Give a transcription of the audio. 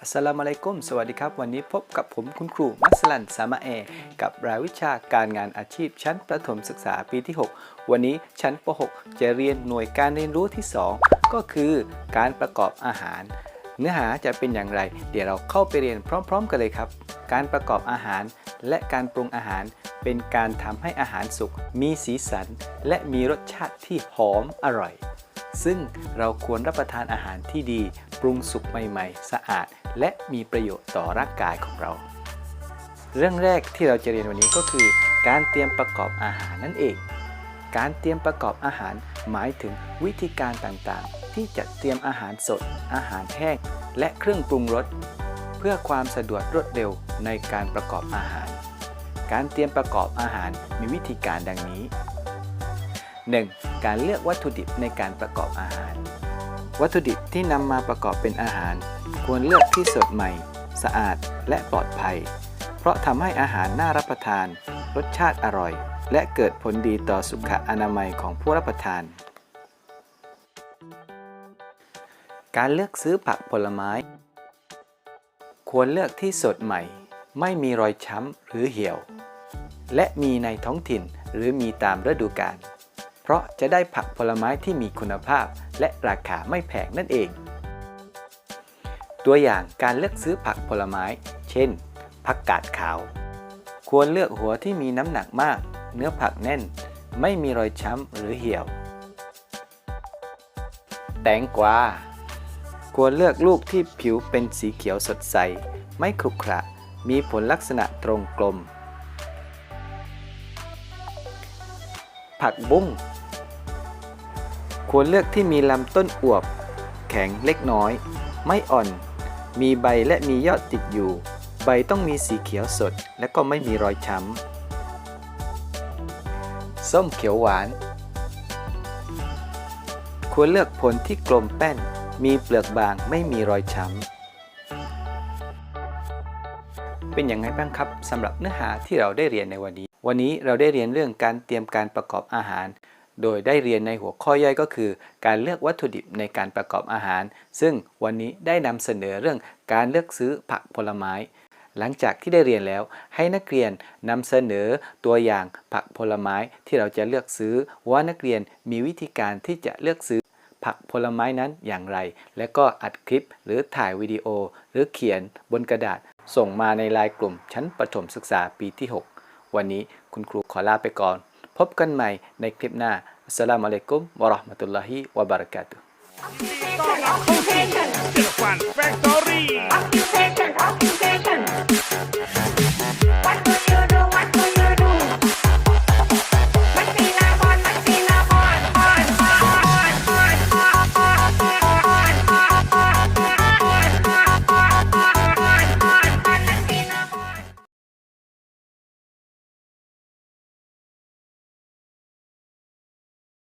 อัสสลามุอะลัยกุมสวัสดีครับ วันนี้พบกับผมคุณครูมัสลันสามะเอ กับรายวิชาการงานอาชีพ ชั้นประถมศึกษาปีที่ 6 วันนี้ชั้นป .6 จะเรียนหน่วยการเรียนรู้ที่ 2 ก็คือการประกอบอาหาร เนื้อหาจะเป็นอย่างไร เดี๋ยวเราเข้าไปเรียนพร้อม ๆ กันเลยครับ การประกอบอาหารและการปรุงอาหาร เป็นการทำให้อาหารสุกมีสีสัน และมีรสชาติที่หอมอร่อยซึ่งเราควรรับประทานอาหารที่ดี ปรุงสุกใหม่ๆ สะอาด และมีประโยชน์ต่อร่างกายของเรา เรื่องแรกที่เราจะเรียนวันนี้ก็คือ การเตรียมประกอบอาหารนั่นเอง การเตรียมประกอบอาหารหมายถึงวิธีการต่างๆ ที่จะเตรียมอาหารสด อาหารแห้ง และเครื่องปรุงรสเพื่อความสะดวกรวดเร็วในการประกอบอาหาร การเตรียมประกอบอาหารมีวิธีการดังนี้ 1. การเลือกวัตถุดิบในการประกอบอาหาร วัตถุดิบที่นำมาประกอบเป็นอาหาร ควรเลือกที่สดใหม่ สะอาดและปลอดภัย เพราะทำให้อาหารน่ารับประทาน รสชาติอร่อย และเกิดผลดีต่อสุขอนามัยของผู้รับประทาน การเลือกซื้อผักผลไม้ ควรเลือกที่สดใหม่ ไม่มีรอยช้ำหรือเหี่ยว และมีในท้องถิ่นหรือมีตามฤดูกาล เพราะจะได้ผักผลไม้ที่มีคุณภาพ และราคาไม่แพงนั่นเอง ตัวอย่างการเลือกซื้อผักผลไม้ เช่น ผักกาดขาว ควรเลือกหัวที่มีน้ำหนักมาก เนื้อผักแน่น ไม่มีรอยช้ำหรือเหี่ยว แตงกวาควรเลือกลูกที่ผิวเป็นสีเขียวสดใส ไม่ขรุขระ มีผลลักษณะตรงกลม ผักบุ้ง ควรเลือกที่มีลำต้นอวบ แข็งเล็กน้อย ไม่อ่อน มีใบและมียอดติดอยู่ ใบต้องมีสีเขียวสดและก็ไม่มีรอยช้ำ ส้มเขียวหวาน ควรเลือกผลที่กลมแป้น มีเปลือกบางไม่มีรอยช้ำเป็นอย่างไรบ้างครับสำหรับเนื้อหาที่เราได้เรียนในวันนี้ วันนี้เราได้เรียนเรื่องการเตรียมการประกอบอาหาร โดยได้เรียนในหัวข้อย่อยก็คือ การเลือกวัตถุดิบในการประกอบอาหาร ซึ่งวันนี้ได้นำเสนอเรื่องการเลือกซื้อผักผลไม้ หลังจากที่ได้เรียนแล้ว ให้นักเรียนนำเสนอตัวอย่างผักผลไม้ที่เราจะเลือกซื้อ ว่านักเรียนมีวิธีการที่จะเลือกซื้อผักผลไม้นั้นอย่างไร และก็อัดคลิปหรือถ่ายวิดีโอ หรือเขียนบนกระดาษ ส่งมาในไลน์กลุ่มชั้นประถมศึกษาปีที่ 6 วันนี้คุณครูขอลาไปก่อน พบกันใหม่ในคลิปหน้าอัสสลามุอะลัยกุมวะราะห์มะตุลลอฮิวะบะเราะกาตุฮ์